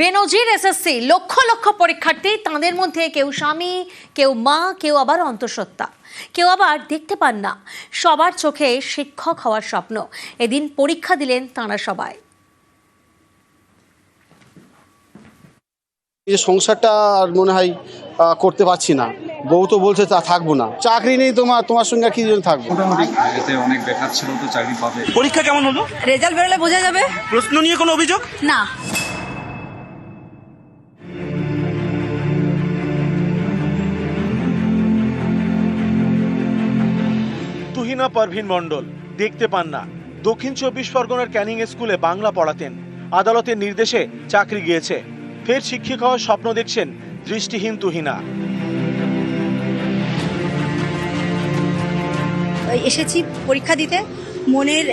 বেনজির SSC lakh lakh পরীক্ষার্থী তাদের মধ্যে কেউ স্বামী কেউ মা কেউ আবার অন্তঃসত্ত্বা। কেউ আবার দেখতে পান না। সবার চোখে শিক্ষক হওয়ার স্বপ্ন। এদিন পরীক্ষা দিলেন তাঁরা সবাই। যে সংসারটা আর মনে হয় করতে পারছি না। বউ তো বলছে তা থাকব না। চাকরি নেই তোমার তোমার সঙ্গে কি জন্য থাকব? মোটামুটি অনেক বেকার ছিল তো চাকরি পাবে। পরীক্ষা কেমন হলো? রেজাল্ট বেরোলে বোঝা যাবে। প্রশ্ন নিয়ে কোনো অভিযোগ? না। তুহিনা পারভিন মণ্ডল। দেখতে পান না। দক্ষিণ চব্বিশ পরগনার ক্যানিং স্কুলে বাংলা পড়াতেন। আদালতের নির্দেশে চাকরি গিয়েছে। ফের শিক্ষক হওয়ার স্বপ্ন দেখছেন দৃষ্টিহীন তুহিনা। এসেছি পরীক্ষা দিতে। মনের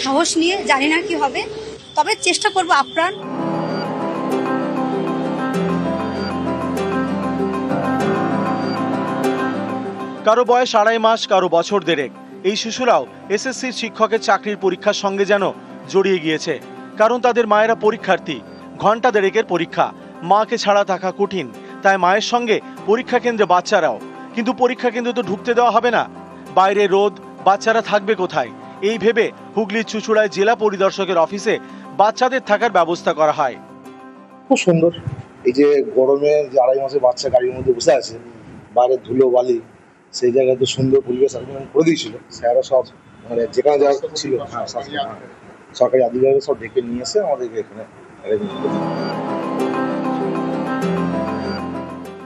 সাহস নিয়ে জানি না কি হবে। তবে চেষ্টা করব আপ্রাণ। কারও বয়স আড়াই মাস কারও বছর দেড়েক। এই শিশুরাও এসএসসির শিক্ষকের চাকরির পরীক্ষার সঙ্গে যেন জড়িয়ে গিয়েছে। কারণ তাদের মায়েরা পরীক্ষার্থী ঘণ্টা দেড়েকের পরীক্ষা। মাকে ছাড়া থাকা কঠিন তাই মায়ের সঙ্গে পরীক্ষা কেন্দ্রে বাচ্চারাও। কিন্তু পরীক্ষা কেন্দ্রে তো ঢুকতে দেওয়া হবে না। বাইরে রোদ বাচ্চারা থাকবে কোথায়? এই ভেবে হুগলির চুচুড়ায় জেলা পরিদর্শকের অফিসে বাচ্চাদের থাকার ব্যবস্থা করা হয়। খুব সুন্দর। এই যে গরমে যে আড়াই মাসে বাচ্চা গাড়ির মধ্যে বসে আছে বাইরে ধুলো বালি সেই জায়গায় তো সুন্দর পরিবেশ আরেকজন করে দিয়েছিল। স্যাররা সব মানে যেখানে যা ছিল হ্যাঁ, সরকারি আধিকারিক সব ডেকে নিয়ে এসে আমাদেরকে এখানে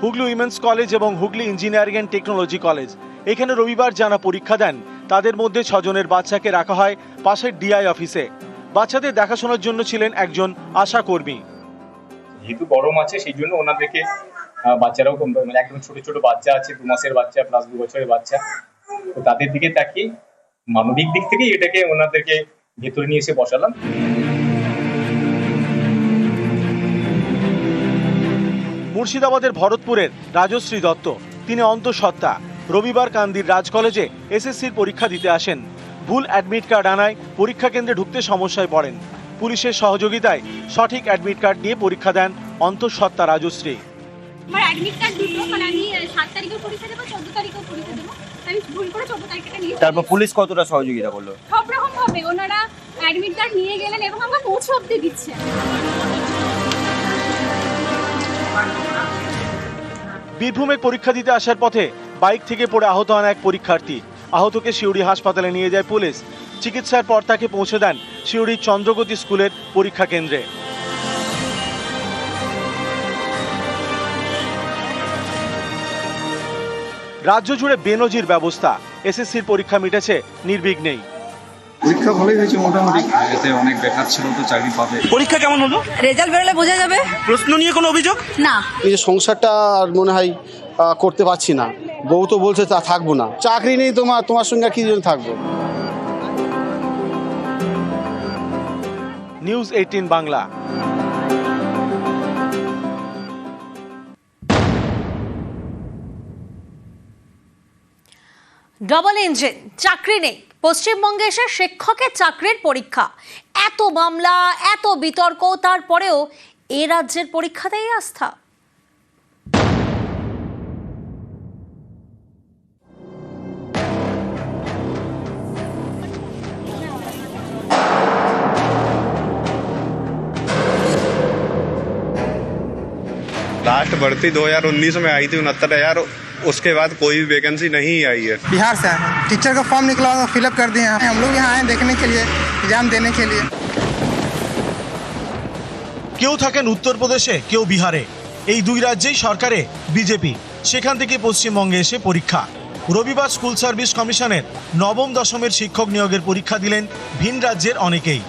হুগলি উইমেন্স কলেজ এবং Hooghly engineering and technology college. এখানে রবিবার যারা পরীক্ষা দেন তাদের মধ্যে ছজনের বাচ্চাকে রাখা হয় পাশের ডিআই অফিসে। বাচ্চাদের দেখাশোনার জন্য ছিলেন একজন আশা কর্মী যেহেতু গরম আছে সেই জন্য ওনাদেরকে বাচ্চারাও মানে একদম ছোট ছোট বাচ্চা আছে, দু মাসের বাচ্চা প্লাস দু বছরের বাচ্চা। তো তাদের দিকে তাকিয়ে মানবিক দিক থেকে এটাকে ওনাদেরকে ভেতরে নিয়ে এসে বসালাম। মুর্শিদাবাদের ভরতপুরের রাজশ্রী দত্ত, তিনি অন্তঃসত্ত্বা। রবিবার কান্দির রাজ কলেজে এসএসসির পরীক্ষা দিতে আসেন। ভুল অ্যাডমিট কার্ড আনায় পরীক্ষা কেন্দ্রে ঢুকতে সমস্যায় পড়েন। পুলিশের সহযোগিতায় সঠিক অ্যাডমিট কার্ড নিয়ে পরীক্ষা দেন অন্তঃসত্ত্বা রাজশ্রী। আমার অ্যাডমিট কার্ড দুটো মানে আমি সাত তারিখেও পরীক্ষা দেবো চোদ্দ তারিখেও পরীক্ষা দেবো। আমি ভুল করে চোদ্দ তারিখটা নিয়ে তারপর পুলিশ কতটা সহযোগিতা করল? সব রকম ভাবে। ওনারা অ্যাডমিট কার্ড নিয়ে গেলেন এবং আমাকে পৌঁছে অব্দি দিচ্ছে। বীরভূমে পরীক্ষা দিতে আসার পথে বাইক থেকে পড়ে আহত হন এক পরীক্ষার্থী। আহতকে শিউড়ি হাসপাতালে নিয়ে যায় পুলিশ। চিকিৎসার পর তাকে পৌঁছে দেন শিউড়ির চন্দ্রগতি স্কুলের পরীক্ষা কেন্দ্রে। রাজ্য জুড়ে বেনজির ব্যবস্থা। এসএসসির পরীক্ষা মিটেছে নির্বিঘ্নেই। পরীক্ষা ভালোই হয়েছে মোটামুটি। এতে অনেক বেকার ছিল তো চাকরি পাবে। পরীক্ষা কেমন হলো? রেজাল্ট বেরোলে বোঝা যাবে। প্রশ্ন নিয়ে কোনো অভিযোগ? না। এই যে সংসারটা আর মনে হয় করতে পারছি না। বউ তো বলছে তা থাকব না। চাকরি নেই তোমার তোমার সঙ্গে কি জন্য থাকব? News eighteen Bangla. Double engine চাকরি নেই পশ্চিমবঙ্গে এসে শিক্ষকের চাকরির পরীক্ষা এত মামলা এত বিতর্ক তারপরেও এ রাজ্যের পরীক্ষাতেই আস্থা लास्ट भर्ती 2019 में आई थी उनहत्तर हजार उसके बाद कोई भी वैकेंसी नहीं आई है बिहार से आए हैं टीचर का फॉर्म निकला हुआ फिलअप कर दिए हैं हम लोग यहाँ आए देखने के लिए एग्जाम देने के लिए কেউ থাকেন উত্তরপ্রদেশে কেউ বিহারে এই দুই রাজ্যেই সরকারে বিজেপি সেখান থেকে পশ্চিমবঙ্গে এসে পরীক্ষা রবিবার স্কুল সার্ভিস কমিশনের নবম দশমের শিক্ষক নিয়োগের পরীক্ষা দিলেন ভিন রাজ্যের অনেকেই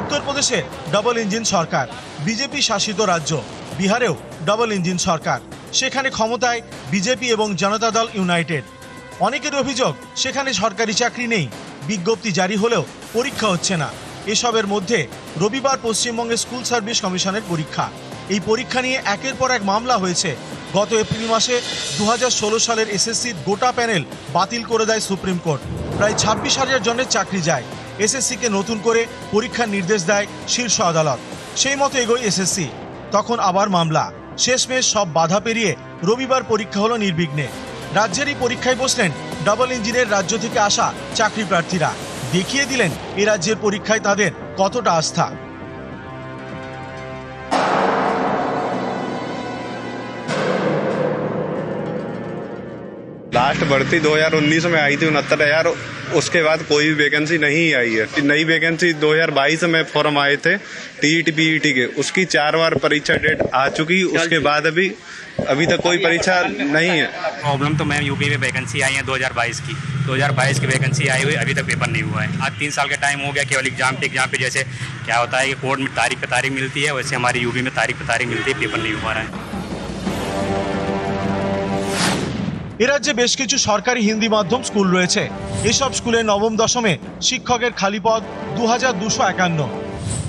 উত্তরপ্রদেশে ডবল ইঞ্জিন সরকার বিজেপি শাসিত রাজ্য বিহারেও ডবল ইঞ্জিন সরকার সেখানে ক্ষমতায় বিজেপি এবং জনতা দল ইউনাইটেড। অনেকের অভিযোগ, সেখানে সরকারি চাকরি নেই, বিজ্ঞপ্তি জারি হলেও পরীক্ষা হচ্ছে না। এসবের মধ্যে রবিবার পশ্চিমবঙ্গে স্কুল সার্ভিস কমিশনের পরীক্ষা। এই পরীক্ষা নিয়ে একের পর এক মামলা হয়েছে। গত এপ্রিল মাসে দু হাজার ষোলো সালের এসএসসির গোটা প্যানেল বাতিল করে দেয় সুপ্রিম কোর্ট। প্রায় ছাব্বিশ হাজার জনের চাকরি যায়। এসএসসিকে নতুন করে পরীক্ষার নির্দেশ দেয় শীর্ষ আদালত। সেই মতো এগোয় এসএসসি। তখন আবার মামলা। শেষমেশ সব বাধা পেরিয়ে রবিবার পরীক্ষা হলো নির্বিঘ্নে। রাজ্যের এই পরীক্ষায় বসলেন ডাবল ইঞ্জিনের রাজ্য থেকে আসা চাকরি প্রার্থীরা। দেখিয়ে দিলেন এ রাজ্যের পরীক্ষায় তাদের কতটা আস্থা। लास्ट भर्ती 2019 में आई थी उनहत्तर हज़ार उसके बाद कोई भी वैकेंसी नहीं आई है। नई वैकेंसी 2022 में फॉर्म आए थे टीईटी पीईटी के। उसकी चार बार परीक्षा डेट आ चुकी उसके बाद अभी अभी तक कोई परीक्षा नहीं है। प्रॉब्लम तो मैम यूपी में वैकेंसी आई है 2022 की। 2022 की वैकेंसी आई हुई अभी तक पेपर नहीं हुआ है। आज तीन साल का टाइम हो गया केवल एग्ज़ाम टे एग्ज़ाम पे जैसे क्या होता है कि कोर्ट में तारीख पे तारीख मिलती है वैसे हमारी यूपी में तारीख पे तारीख मिलती है पेपर नहीं हुआ रहा है। রাজ্যে বেশ কিছু সরকারি হিন্দি মাধ্যম স্কুল রয়েছে। এসব স্কুলে নবম, দশমে শিক্ষকের খালি পদ দু হাজার দুশো একান্ন।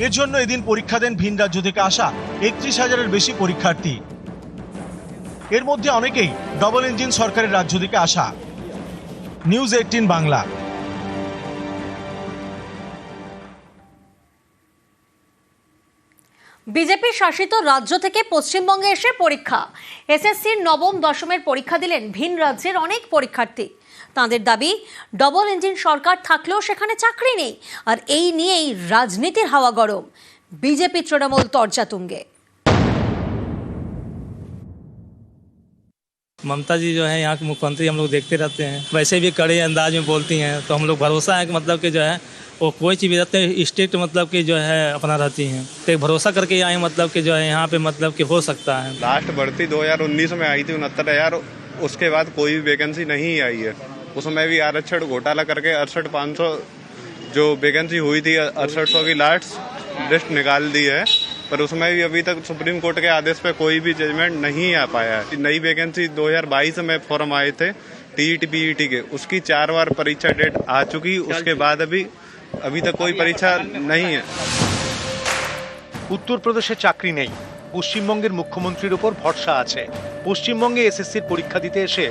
এর জন্য এদিন পরীক্ষা দেন ভিন রাজ্য থেকে আসা একত্রিশ হাজারের বেশি পরীক্ষার্থী। এর মধ্যে অনেকেই ডবল ইঞ্জিন সরকারের রাজ্য থেকে আসা। News eighteen Bangla. বিজেপি শাসিত রাজ্য থেকে পশ্চিমবঙ্গে এসে পরীক্ষা। এসএসসির নবম, দশমের পরীক্ষা দিলেন ভিন রাজ্যের অনেক পরীক্ষার্থী। তাঁদের দাবি, ডবল ইঞ্জিন সরকার থাকলেও সেখানে চাকরি নেই। আর এই নিয়েই রাজনীতির হাওয়া গরম। বিজেপি তৃণমূল তর্জা তুঙ্গে। ममता जी जो है यहाँ के मुख्यमंत्री हम लोग देखते रहते हैं। वैसे भी कड़े अंदाज में बोलती हैं तो हम लोग भरोसा है कि मतलब कि जो है, वो कोई चीज़ भी रहते स्ट्रिक्ट मतलब कि जो है अपना रहती हैं। तो एक भरोसा करके आए मतलब कि जो है, यहाँ पे मतलब कि हो सकता है। लास्ट भर्ती 2019 में आई थी उनहत्तर हज़ार उसके बाद कोई भी वैकेंसी नहीं आई है। उसमें भी आरक्षण घोटाला करके अड़सठ पाँच जो वैकेंसी हुई थी, अड़सठ की लास्ट लिस्ट निकाल दी है। पर उसमें भी अभी तक सुप्रीम कोर्ट के आदेश पे कोई भी जजमेंट नहीं आ पाया है नई वैकेंसी 2022 में फॉर्म आए थे टीईटी पीईटी के उसकी चार बार परीक्षा डेट आ चुकी उसके बाद अभी अभी तक कोई परीक्षा नहीं है উত্তরপ্রদেশে চাকরি নেই পশ্চিমবঙ্গের মুখ্যমন্ত্রীর উপর ভরসা আছে পশ্চিমবঙ্গে এসএসসির পরীক্ষা দিতে এসে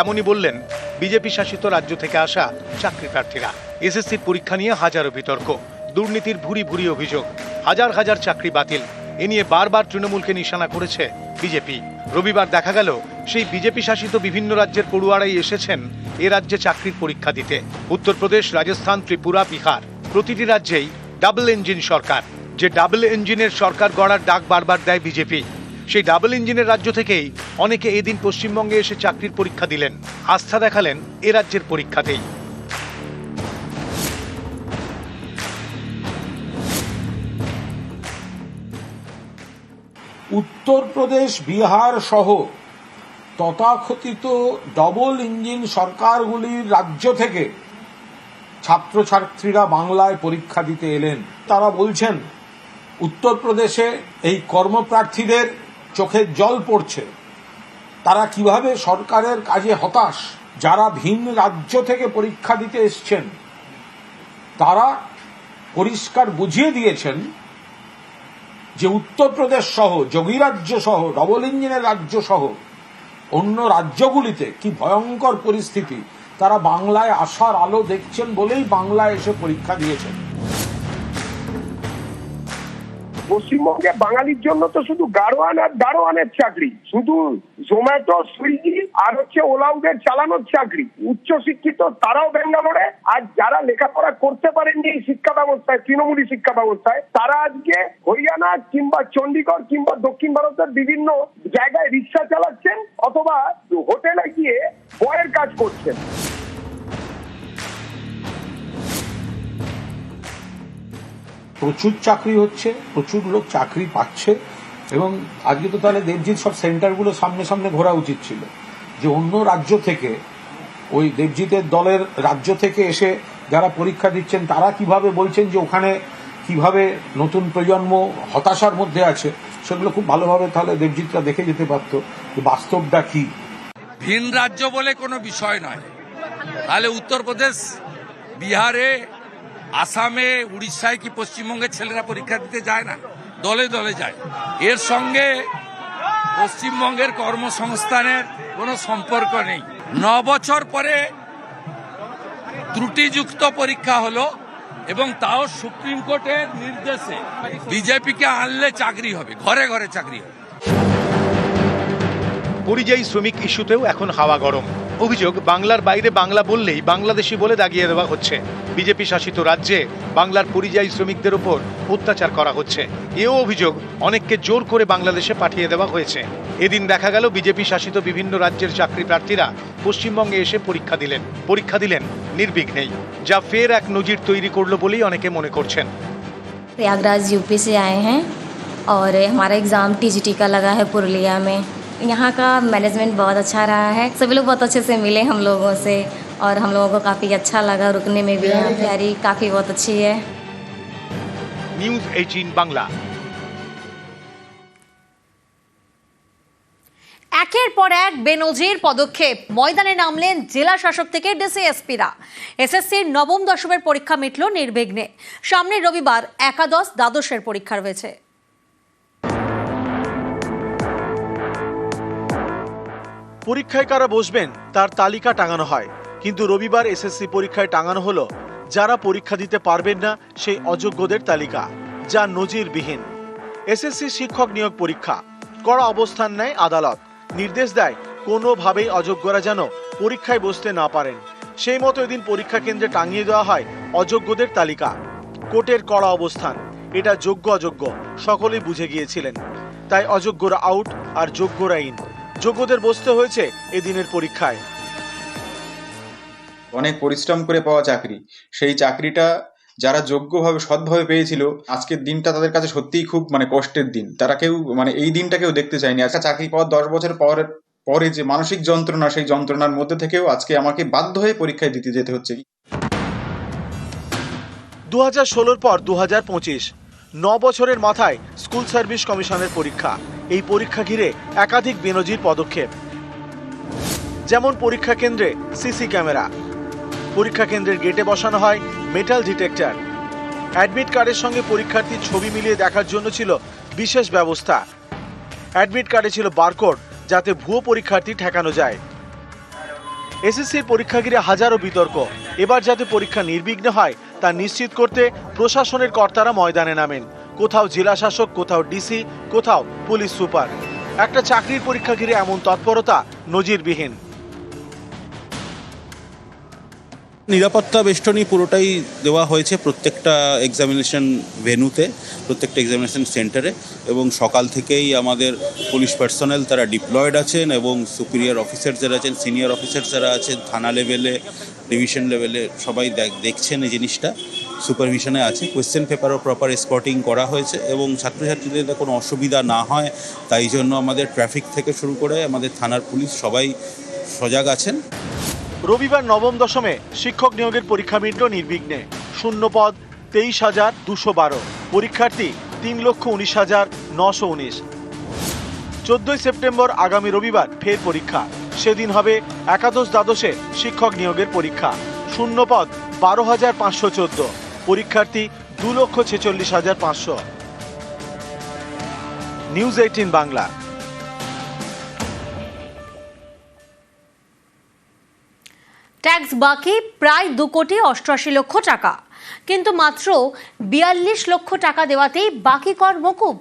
এমনই বললেন বিজেপি শাসিত রাজ্য থেকে আসা চাকরি প্রার্থীরা এসএসসির পরীক্ষা নিয়ে হাজারো বিতর্ক দুর্নীতির ভুরি ভুরি অভিযোগ। হাজার হাজার চাকরি বাতিল। এ নিয়ে বারবার তৃণমূলকে নিশানা করেছে বিজেপি। রবিবার দেখা গেল, সেই বিজেপি শাসিত বিভিন্ন রাজ্যের পড়ুয়ারাই এসেছেন এ রাজ্যে চাকরির পরীক্ষা দিতে। উত্তরপ্রদেশ, রাজস্থান, ত্রিপুরা, বিহার। প্রতিটি রাজ্যেই ডাবল ইঞ্জিন সরকার। যে ডাবল ইঞ্জিনের সরকার গড়ার ডাক বারবার দেয় বিজেপি। সেই ডাবল ইঞ্জিনের রাজ্য থেকেই অনেকে এদিন পশ্চিমবঙ্গে এসে চাকরির পরীক্ষা দিলেন। আস্থা দেখালেন এ রাজ্যের পরীক্ষাতেই। উত্তরপ্রদেশ, বিহার সহ তথাকথিত ডবল ইঞ্জিন সরকারগুলির রাজ্য থেকে ছাত্রছাত্রীরা বাংলায় পরীক্ষা দিতে এলেন। তারা বলছেন, উত্তরপ্রদেশে এই কর্মপ্রার্থীদের চোখে জল পড়ছে। তারা কীভাবে সরকারের কাজে হতাশ, যারা ভিন রাজ্য থেকে পরীক্ষা দিতে এসছেন? তারা পরিষ্কার বুঝিয়ে দিয়েছেন যে উত্তরপ্রদেশ সহ, যোগী রাজ্য সহ ডবল ইঞ্জিনের রাজ্য সহ, অন্য রাজ্যগুলিতে কি ভয়ঙ্কর পরিস্থিতি, তারা বাংলায় আসার আলো দেখছেন বলেই বাংলায় এসে পরীক্ষা দিয়েছেন। পশ্চিমবঙ্গে। বাঙালির জন্য তো শুধু গাড়োয়ান আর দারোয়ানের চাকরি। শুধু জোম্যাটো, সুইগি আর হচ্ছে ওলা উবের চালানোর চাকরি। উচ্চ শিক্ষিত তারাও ব্যাঙ্গালোরে। আর যারা লেখাপড়া করতে পারেননি এই শিক্ষা ব্যবস্থায়, তৃণমূলী শিক্ষা ব্যবস্থায়, তারা আজকে হরিয়ানা কিংবা চণ্ডীগড় কিংবা দক্ষিণ ভারতের বিভিন্ন জায়গায় রিক্সা চালাচ্ছেন অথবা হোটেলে গিয়ে বয়ের কাজ করছেন। প্রচুর চাকরি হচ্ছে, প্রচুর লোক চাকরি পাচ্ছে এবং আজকে তো তাহলে দেবজিৎ সব সেন্টারগুলো সামনে সামনে ঘোরা উচিত ছিল। যে অন্য রাজ্য থেকে, ওই দেবজিতের দলের রাজ্য থেকে এসে যারা পরীক্ষা দিচ্ছেন, তারা কীভাবে বলছেন যে ওখানে কীভাবে নতুন প্রজন্ম হতাশার মধ্যে আছে, সেগুলো খুব ভালোভাবে তাহলে দেবজিৎরা দেখে যেতে পারতো যে বাস্তবটা কি। ভিন রাজ্য বলে কোনো বিষয় নয়। তাহলে উত্তরপ্রদেশ, বিহারে আসামে, উড়িষ্যায় কি পশ্চিমবঙ্গের ছেলেরা পরীক্ষা দিতে যায় না? দলে দলে যায়। এর সঙ্গে পশ্চিমবঙ্গের কর্মসংস্থানের কোনো সম্পর্ক নেই। ন বছর পরে ত্রুটিযুক্ত পরীক্ষা হলো এবং তাও সুপ্রিম কোর্টের নির্দেশে বিজেপিকে আনলে চাকরি হবে, ঘরে ঘরে চাকরি হবে। পরিযায়ী শ্রমিক ইস্যুতেও এখন হাওয়া গরম। অভিযোগ বাংলার বাইরে বাংলা বললেই বাংলাদেশি বলে দাগিয়ে দেওয়া হচ্ছে বিজেপি শাসিত রাজ্যে বাংলার পরিযায়ী শ্রমিকদের উপর অত্যাচার করা হচ্ছে এও অভিযোগ অনেককে জোর করে বাংলাদেশে পাঠিয়ে দেওয়া হয়েছে এদিন দেখা গেল বিজেপি শাসিত বিভিন্ন রাজ্যের চাকরি প্রার্থীরা পশ্চিমবঙ্গে এসে পরীক্ষা দিলেন পরীক্ষা দিলেন নির্বিঘ্নেই যা ফের এক নজির তৈরি করলো বলেই অনেকে মনে করছেন प्रयागराज यूपी से आए हैं और हमारा एग्ज़ाम टीजीटी का लगा है पुरुलिया में यहाँ का मैनेजमेंट बहुत अच्छा रहा है सभी लोग बहुत अच्छे से मिले हम लोगों से और हम लोगों को काफ़ी अच्छा लगा रुकने में भी यहाँ तैयारी काफ़ी बहुत अच्छी है নিউজ এইটিন বাংলা একের পর এক বেনজির পদক্ষেপ ময়দানে নামলেন জেলা শাসক থেকে ডিসিএসপিরা এসএসসির নবম দশমের পরীক্ষা মিটল নির্বিঘ্নে সামনের রবিবার একাদশ দ্বাদশের পরীক্ষা রয়েছে পরীক্ষায় কারা বসবেন, তার তালিকা টাঙানো হয়। কিন্তু রবিবার এসএসসি পরীক্ষায় টাঙানো হলো, যারা পরীক্ষা দিতে পারবেন না, সেই অযোগ্যদের তালিকা, যা নজিরবিহীন। এসএসসি শিক্ষক নিয়োগ পরীক্ষা, কড়া অবস্থান নেয় আদালত, নির্দেশ দেয় কোনোভাবেই অযোগ্যরা যেন পরীক্ষায় বসতে না পারেন। সেই মতো এদিন পরীক্ষা কেন্দ্রে টাঙিয়ে দেওয়া হয় অযোগ্যদের তালিকা। কোর্টের কড়া অবস্থান, এটা যোগ্য অযোগ্য সকলেই বুঝে গিয়েছিলেন। তাই অযোগ্যরা আউট আর যোগ্যরা ইন। যোগ্যদের বসতে হয়েছে এদিনের পরীক্ষায়। অনেক পরিশ্রম করে পাওয়া চাকরি। সেই চাকরিটা যারা যোগ্যভাবে সৎভাবে পেয়েছিল আজকের দিনটা তাদের কাছে সত্যিই খুব মানে কষ্টের দিন। তারা কেউ মানে এই দিনটা কেউ দেখতে চায়নি। একটা চাকরি পাওয়ার দশ বছর পর পরে যে মানসিক যন্ত্রণা সেই যন্ত্রণার মধ্যে থেকেও আজকে আমাকে বাধ্য হয়ে পরীক্ষায় দিতে যেতে হচ্ছে। দু হাজার ষোলোর পর দু হাজার পঁচিশ ন বছরের মাথায় স্কুল সার্ভিস কমিশনের পরীক্ষা। এই পরীক্ষা ঘিরে একাধিক বেনজির পদক্ষেপ। যেমন পরীক্ষা কেন্দ্রে সিসি ক্যামেরা। পরীক্ষা কেন্দ্রের গেটে বসানো হয় মেটাল ডিটেক্টর। অ্যাডমিট কার্ডের সঙ্গে পরীক্ষার্থীর ছবি মিলিয়ে দেখার জন্য ছিল বিশেষ ব্যবস্থা। অ্যাডমিট কার্ডে ছিল বারকোড যাতে ভুয়ো পরীক্ষার্থী ঠেকানো যায়। এসএসসির পরীক্ষা ঘিরে হাজারো বিতর্ক। এবার যাতে পরীক্ষা নির্বিঘ্ন হয় তা নিশ্চিত করতে প্রশাসনের কর্তারা ময়দানে নামেন। কোথাও জেলা শাসক কোথাও ডিসি, কোথাও পুলিশ সুপার। একটা চাকরির পরীক্ষা ঘিরে এমন তৎপরতা নজিরবিহীন। নিরাপত্তা বেষ্টনী পুরোটাই দেওয়া হয়েছে প্রত্যেকটা এক্সামিনেশন ভেন্যুতে প্রত্যেকটা এক্সামিনেশন সেন্টারে এবং সকাল থেকেই আমাদের পুলিশ পার্সোনাল তারা ডিপ্লয়েড আছেন এবং সুপিরিয়র অফিসার যারা আছেন সিনিয়র অফিসার যারা আছেন, থানা লেভেলে ডিভিশন লেভেলে সবাই দেখ- দেখছেন এই জিনিসটা সুপারভিশনে আছে। কোয়েশ্চেন পেপারও প্রপার স্পটিং করা হয়েছে এবং ছাত্রছাত্রীদের কোনো অসুবিধা না হয়, তাই জন্য আমাদের ট্রাফিক থেকে শুরু করে আমাদের থানার পুলিশ সবাই সজাগ আছেন। রবিবার নবম দশমে শিক্ষক নিয়োগের পরীক্ষা মিটল নির্বিঘ্নে। শূন্য পদ তেইশ হাজার দুশো বারো। পরীক্ষার্থী তিন লক্ষ উনিশ হাজার নশো উনিশ। চোদ্দই সেপ্টেম্বর আগামী রবিবার ফের পরীক্ষা। সেদিন হবে একাদশ দ্বাদশে শিক্ষক নিয়োগের পরীক্ষা। শূন্য পদ বারো হাজার পাঁচশো চোদ্দ। পরীক্ষার্থী দু লক্ষ ছেচল্লিশ হাজার পাঁচশো। News eighteen Bangla. ট্যাক্স বাকি প্রায় দু কোটি অষ্টআশি লক্ষ টাকা। কিন্তু মাত্র বিয়াল্লিশ লক্ষ টাকা দেওয়াতেই বাকি কর মকুব।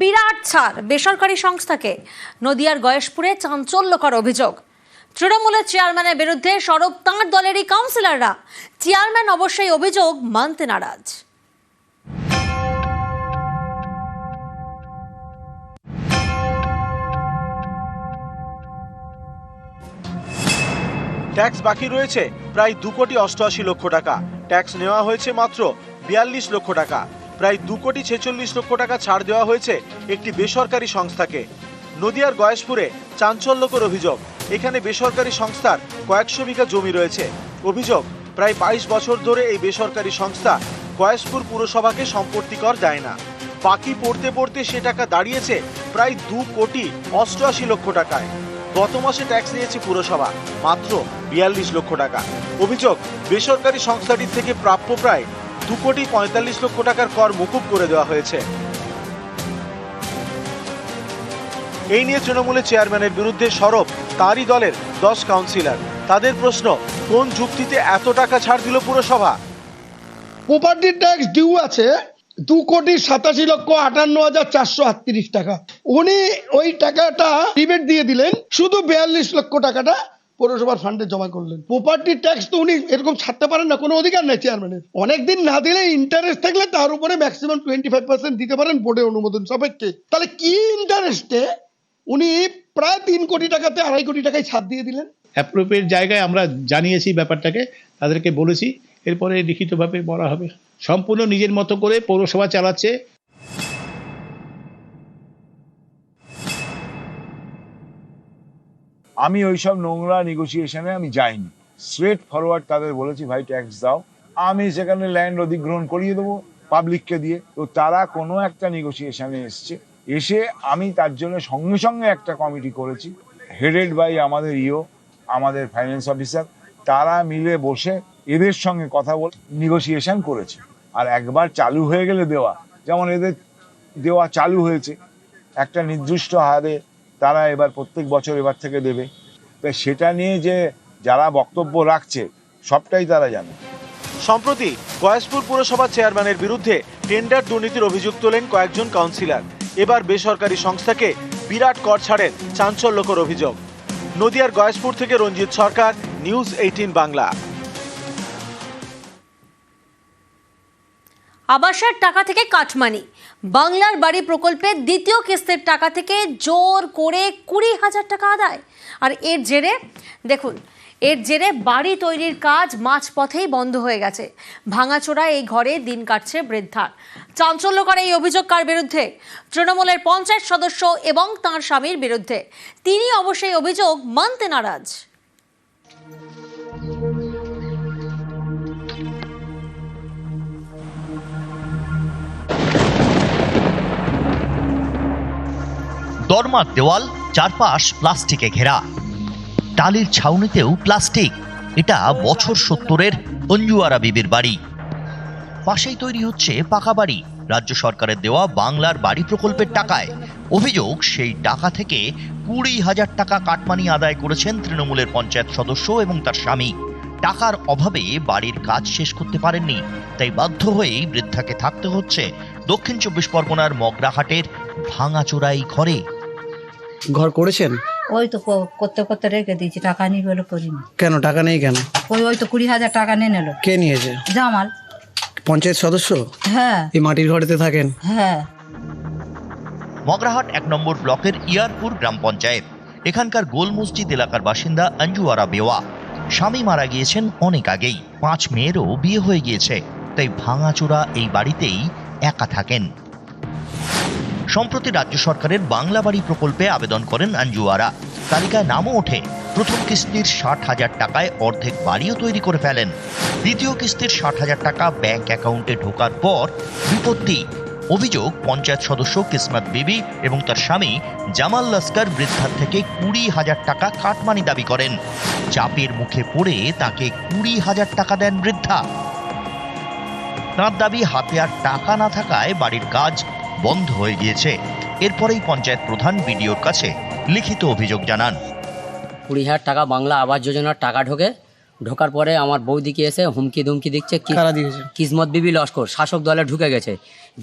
বিরাট ছাড় বেসরকারি সংস্থাকে, নদিয়ার গয়েশপুরে চাঞ্চল্যকর অভিযোগ। তৃণমূলের চেয়ারম্যানের বিরুদ্ধে সরব তাঁর দলেরই কাউন্সিলররা। চেয়ারম্যান অবশ্যই অভিযোগ মানতে নারাজ। ট্যাক্স বাকি রয়েছে প্রায় দু কোটি অষ্টআশি লক্ষ টাকা। ট্যাক্স নেওয়া হয়েছে মাত্র বিয়াল্লিশ লক্ষ টাকা। প্রায় দু কোটি ছেচল্লিশ লক্ষ টাকা ছাড় দেওয়া হয়েছে একটি বেসরকারি সংস্থাকে। নদিয়ার গয়েশপুরে চাঞ্চল্যকর অভিযোগ। এখানে বেসরকারি সংস্থার কয়েকশো বিঘা জমি রয়েছে। অভিযোগ, প্রায় বাইশ বছর ধরে এই বেসরকারি সংস্থা গয়েশপুর পুরসভাকে সম্পত্তি কর দেয় না। বাকি পড়তে পড়তে সে টাকা দাঁড়িয়েছে প্রায় দু কোটি অষ্টআশি লক্ষ টাকায়। গত মাসে ট্যাক্স নিয়েছে পুরসভা, মাত্র বিয়াল্লিশ লক্ষ টাকা। অভিযোগ, বেসরকারি সংস্থাটির থেকে প্রাপ্য প্রায় দু কোটি পঁয়তাল্লিশ লক্ষ টাকার কর মুকুব করে দেওয়া হয়েছে। এই নিয়ে তৃণমূলের চেয়ারম্যানের বিরুদ্ধে সরব তারই দলের দশ কাউন্সিলর তাদের প্রশ্ন, কোন যুক্তিতে এত টাকা ছাড় দিল পুরসভা? প্রপার্টি ট্যাক্স ডিউ আছে দু কোটি সাতাশি লক্ষ আটান্ন হাজার চারশো আটত্রিশ টাকা। উনি ওই টাকাটা রিবেট দিয়ে দিলেন, শুধু বিয়াল্লিশ লক্ষ টাকাটা পৌরসভার ফান্ডে জমা করলেন। প্রপার্টি ট্যাক্স তো উনি এরকম ছাড়তে পারেন না, কোনো অধিকার নেই চেয়ারম্যানের অনেকদিন না দিলে ইন্টারেস্ট থাকলে তার উপরে ম্যাক্সিমাম টোয়েন্টি ফাইভ পার্সেন্ট দিতে পারেন বোর্ডের অনুমোদন সাপেক্ষে। তাহলে কি ইন্টারেস্টে উনি প্রায় তিন কোটি টাকাতে আড়াই কোটি টাকায় ছাড় দিয়ে দিলেন? অ্যাপ্রোপ্রিয়েট জায়গায় আমরা জানিয়েছি ব্যাপারটাকে, তাদেরকে বলেছি। এরপরে লিখিতভাবে বলা হবে। সম্পূর্ণ নিজের মতো করে পৌরসভা চালাচ্ছে। আমি ওইসব নোংরা নেগোসিয়েশনে আমি যাইনি। স্ট্রেট ফরওয়ার্ড তাদের বলেছি, ভাই ট্যাক্স দাও। আমি সেখানে ল্যান্ড অধিগ্রহণ করিয়ে দেবো পাবলিককে দিয়ে। তো তারা কোনো একটা নেগোসিয়েশনে এসছে। এসে আমি তার জন্য সঙ্গে সঙ্গে একটা কমিটি করেছি হেডেড বাই আমাদের ইও আমাদের ফাইন্যান্স অফিসার তারা মিলে বসে এদের সঙ্গে কথা বল নেগোসিয়েশন করেছে। আর একবার চালু হয়ে গেলে দেওয়া, যেমন এদের দেওয়া চালু হয়েছে, একটা নির্দিষ্ট হারে তারা এবার প্রত্যেক বছর এবার থেকে দেবে। তাই সেটা নিয়ে যে যারা বক্তব্য রাখছে, সবটাই তারা জানে। সম্প্রতি গয়েশপুর পুরসভার চেয়ারম্যানের বিরুদ্ধে টেন্ডার দুর্নীতির অভিযোগ তোলেন কয়েকজন কাউন্সিলর। এবার বেসরকারি সংস্থাকে বিরাট কর ছাড়েন চাঞ্চল্যকর অভিযোগ। নদিয়ার গয়েশপুর থেকে রঞ্জিত সরকার, নিউজ এইটিন বাংলা। আবাসের টাকা থেকে কাটমানি। বাংলার বাড়ি প্রকল্পের দ্বিতীয় কিস্তির টাকা থেকে জোর করে কুড়ি হাজার টাকা আদায়। আর এর জেরে, দেখুন, এর জেরে বাড়ি তৈরির কাজ মাঝপথেই বন্ধ হয়ে গেছে। ভাঙাচোরা এই ঘরে দিন কাটছে বৃদ্ধার। চাঞ্চল্যকর এই অভিযোগ কার বিরুদ্ধে? তৃণমূলের পঞ্চায়েত সদস্য এবং তাঁর স্বামীর বিরুদ্ধে। তিনি অবশ্যই অভিযোগ মানতে নারাজ। দরমার দেওয়াল, চারপাশ, প্লাস্টিকে ঘেরা। টালির ছাউনিতেও প্লাস্টিক। এটা বছর সত্তরের অঞ্জুয়ারা বিবির বাড়ি। পাশেই তৈরি হচ্ছে পাকা বাড়ি। রাজ্য সরকারের দেওয়া বাংলার বাড়ি প্রকল্পের টাকায়। অভিযোগ, সেই টাকা থেকে কুড়ি হাজার টাকা কাটমানি আদায় করেছেন তৃণমূলের পঞ্চায়েত সদস্য এবং তার স্বামী। টাকার অভাবে বাড়ির কাজ শেষ করতে পারেননি। তাই বাধ্য হয়েই বৃদ্ধাকে থাকতে হচ্ছে দক্ষিণ চব্বিশ পরগনার মগরাহাটের ভাঙাচোরাই ঘরে। ঘর করেছেন? ওই তো ক- করতে করতে রেখে দিয়েছি টাকা নিয়ে বলে করিনি। কেন? টাকা নেই কেন? ওই ওই তো কুড়ি হাজার টাকা নিয়ে নিল। কে নিয়েছে? জামাল। পঞ্চায়েত সদস্য? হ্যাঁ। এই মাটির ঘরেতে থাকেন? হ্যাঁ। মগরাহাট এক নম্বর ব্লকের ইয়ারপুর গ্রাম পঞ্চায়েত। এখানকার গোল মসজিদ এলাকার বাসিন্দা অঞ্জুয়ারা বেওয়া। স্বামী মারা গিয়েছেন অনেক আগেই। পাঁচ মেয়েরও বিয়ে হয়ে গিয়েছে। তাই ভাঙাচোরা এই বাড়িতেই একা থাকেন। সম্প্রতি রাজ্য সরকারের বাংলা বাড়ি প্রকল্পে আবেদন করেন আঞ্জুয়ারা। তালিকায় নামও ওঠে, প্রথম কিস্তির ষাট হাজার টাকায় অর্ধেক বাড়িও তৈরি করে ফেলেন। দ্বিতীয় কিস্তির ষাট হাজার টাকা ব্যাংক অ্যাকাউন্টে ঢোকার পর বিপত্তি। অভিযোগ, পঞ্চায়েত সদস্য কিসমত বিবি এবং তার স্বামী জামাল লস্কর বৃদ্ধার থেকে কুড়ি হাজার টাকা কাটমানি দাবি করেন। চাপের মুখে পড়ে তাকে কুড়ি হাজার টাকা দেন বৃদ্ধা। তাঁর দাবি, হাতে আর টাকা না থাকায় বাড়ির কাজ বন্ধ হয়ে গিয়েছে। এরপরেই পঞ্চায়েত প্রধান বিডিওর কাছে লিখিত অভিযোগ জানান। কুড়ি হাজার টাকা বাংলা আবাস যোজনার টাকা ঢোকে। ঢোকার পরে আমার বৌদিকে এসে হুমকি ধুমকি দিচ্ছে? কিসমত বিবি লস্কর শাসক দলে ঢুকে গেছে।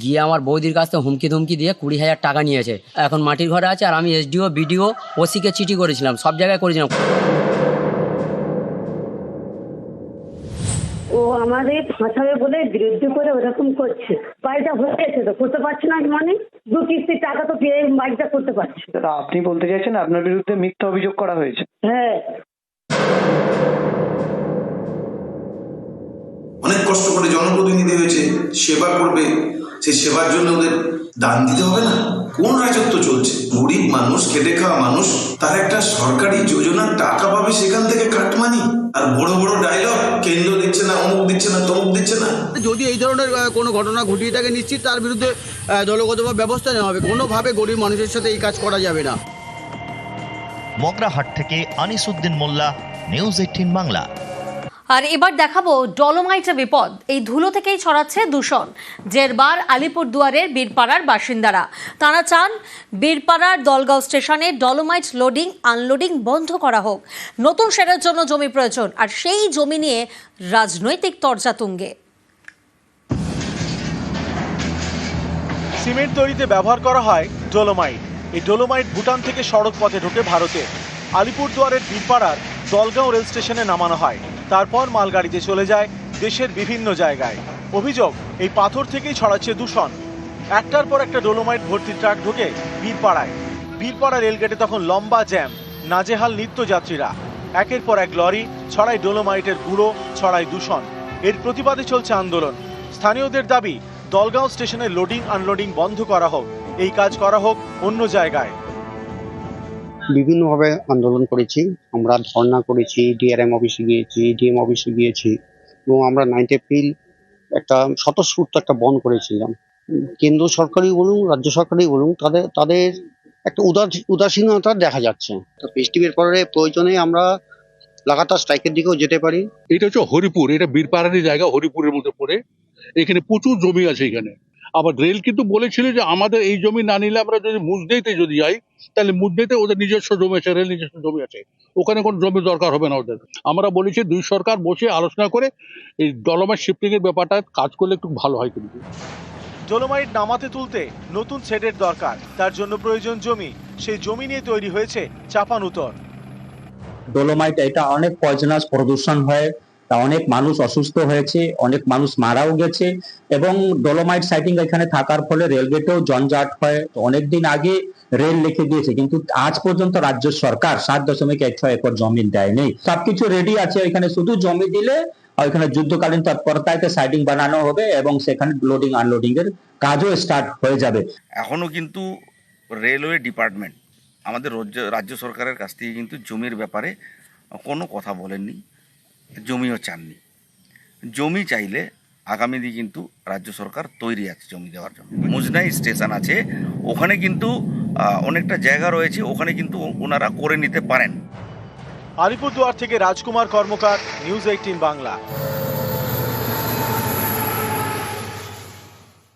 গিয়ে আমার বৌদির কাছ থেকে হুমকি ধুমকি দিয়ে কুড়ি হাজার টাকা নিয়েছে। এখন মাটির ঘরে আছে আর আমি এসডিও বিডিও ওসিকে চিঠি করেছিলাম সব জায়গায় করেছিলাম। আমাদের ফাঁসাবে বলে বিরুদ্ধে করে ওরকম করছে। বাড়িটা হয়ে গেছে তো করতে পারছে না মানে? দু কিস্তির টাকা তো পেয়ে বাড়িটা করতে পারছে। দাদা আপনি বলতে চাইছেন আপনার বিরুদ্ধে মিথ্যা অভিযোগ করা হয়েছে? হ্যাঁ। অনেক কষ্ট করে জনপ্রতিনিধি হয়েছে সেবা করবে সেই সেবার জন্য ওদের দান দিতে হবে না? কোন রাজত্ব চলছে? গরিব মানুষ খেটে খাওয়া মানুষ তার একটা সরকারি যোজনার টাকা পাবে সেখান থেকে কাটমানি। আর বড় বড় ডায়লগ কেন্দ্র দিচ্ছে না অমুক দিচ্ছে না তমুক দিচ্ছে না। যদি এই ধরনের কোনো ঘটনা ঘটিয়ে থাকে নিশ্চিত তার বিরুদ্ধে দলগতভাবে ব্যবস্থা নেওয়া হবে। কোনোভাবে গরিব মানুষের সাথে এই কাজ করা যাবে না। মগরাহাট থেকে আনিসুদ্দিন মোল্লা নিউজ এইটিন বাংলা। আর এবার দেখাবো ডলোমাইটে বিপদ। এই ধুলো থেকেই ছড়াচ্ছে দূষণ। জেরবার আলিপুর দুয়ারের বীরপাড়ার বাসিন্দারা। তারা চান বীরপাড়ার দলগাঁও স্টেশনে ডলোমাইট লোডিং, আনলোডিং বন্ধ করা হোক। নতুন সেরের জন্য জমি প্রয়োজন, আর সেই জমি নিয়ে রাজনৈতিক তর্জা তুঙ্গে। সিমেন্ট তৈরিতে ব্যবহার করা হয় ডোলোমাইট। এই ডোলোমাইট ভুটান থেকে সড়ক পথে ঢোকে ভারতে। আলিপুরদুয়ারের বীরপাড়ার দলগাঁও রেল স্টেশনে নামানো হয়। তারপর মালগাড়িতে চলে যায় দেশের বিভিন্ন জায়গায়। অভিযোগ, এই পাথর থেকেই ছড়াচ্ছে দূষণ। একটার পর একটা ডোলোমাইট ভর্তি ট্রাক ঢোকে বীরপাড়ায়। বীরপাড়া রেলগেটে তখন লম্বা জ্যাম, নাজেহাল নিত্যযাত্রীরা। একের পর এক লরি, ছড়ায় ডোলোমাইটের গুঁড়ো, ছড়ায় দূষণ। এর প্রতিবাদে চলছে আন্দোলন। স্থানীয়দের দাবি, দলগাঁও স্টেশনে লোডিং, আনলোডিং বন্ধ করা হোক। এই কাজ করা হোক অন্য জায়গায়। বিভিন্নভাবে আন্দোলন করেছি। আমরা ধর্ণা করেছি ডিআরএম অফিসে গিয়েছি ডিএম অফিসে গিয়েছি এবং আমরা নাইনথ এপ্রিল একটা স্বতঃস্ফূর্ত একটা বন্ধ করেছিলাম। কেন্দ্র সরকারই বলুন, রাজ্য সরকারই বলুন, তাদের তাদের একটা উদাস উদাসীনতা দেখা যাচ্ছে। তো ফেস্টিভের পরে প্রয়োজনে আমরা লাগাতার স্ট্রাইকের দিকেও যেতে পারি। এটা হচ্ছে হরিপুর, এটা বীরপাড়ারই জায়গা, হরিপুরের মধ্যে পড়ে। এখানে প্রচুর জমি আছে এখানে। আবার রেল কিন্তু বলেছিল যে আমাদের এই জমি না নিলে আমরা যদি মুজদেইতে যদি যাই তাহলে মুজদেইতে ওদের নিজস্ব জমি আছে রেল নিজস্ব জমি আছে। ওখানে কোনো জমি দরকার হবে না ওদের। আমরা বলেছি দুই সরকার বসে আলোচনা করে এই ডলমের শিফটিং এর ব্যাপারটা কাজ করলে একটু ভালো হয় কিন্তু। ডোলোমাইট নামাতে তুলতে নতুন শেডের দরকার। তার জন্য প্রয়োজন জমি। সেই জমি নিয়ে তৈরি হয়েছে চাপানুতর। ডোলোমাইট এটা অনেক পয়জনাস প্রদূষণ হয়। তা অনেক মানুষ অসুস্থ হয়েছে, অনেক মানুষ মারাও গেছে এবং ডোলোমাইট সাইটিং এখানে থাকার ফলে রেলগেটেও জঞ্জাট হয়। তো অনেকদিন আগে রেল লিখে দিয়েছে, কিন্তু আজ পর্যন্ত রাজ্য সরকার সাত দশমিক এক ছয় একর জমি দেয়নি। সবকিছু রেডি আছে এখানে শুধু জমি দিলে ওইখানে যুদ্ধকালীন তৎপরতায় সাইডিং বানানো হবে এবং সেখানে লোডিং আনলোডিং এর কাজও স্টার্ট হয়ে যাবে। এখনও কিন্তু রেলওয়ে ডিপার্টমেন্ট আমাদের রাজ্য রাজ্য সরকারের কাছ থেকে কিন্তু জমির ব্যাপারে কোনো কথা বলেননি। জমিও চাননি। জমি চাইলে আগামী দিন কিন্তু রাজ্য সরকার তৈরি আছে জমি দেওয়ার জন্য। মুজনাই স্টেশন আছে, ওখানে কিন্তু অনেকটা জায়গা রয়েছে, ওখানে কিন্তু ওনারা করে নিতে পারেন। আলিপুরদুয়ার থেকে রাজকুমার কর্মকার, নিউজ এইটিন বাংলা।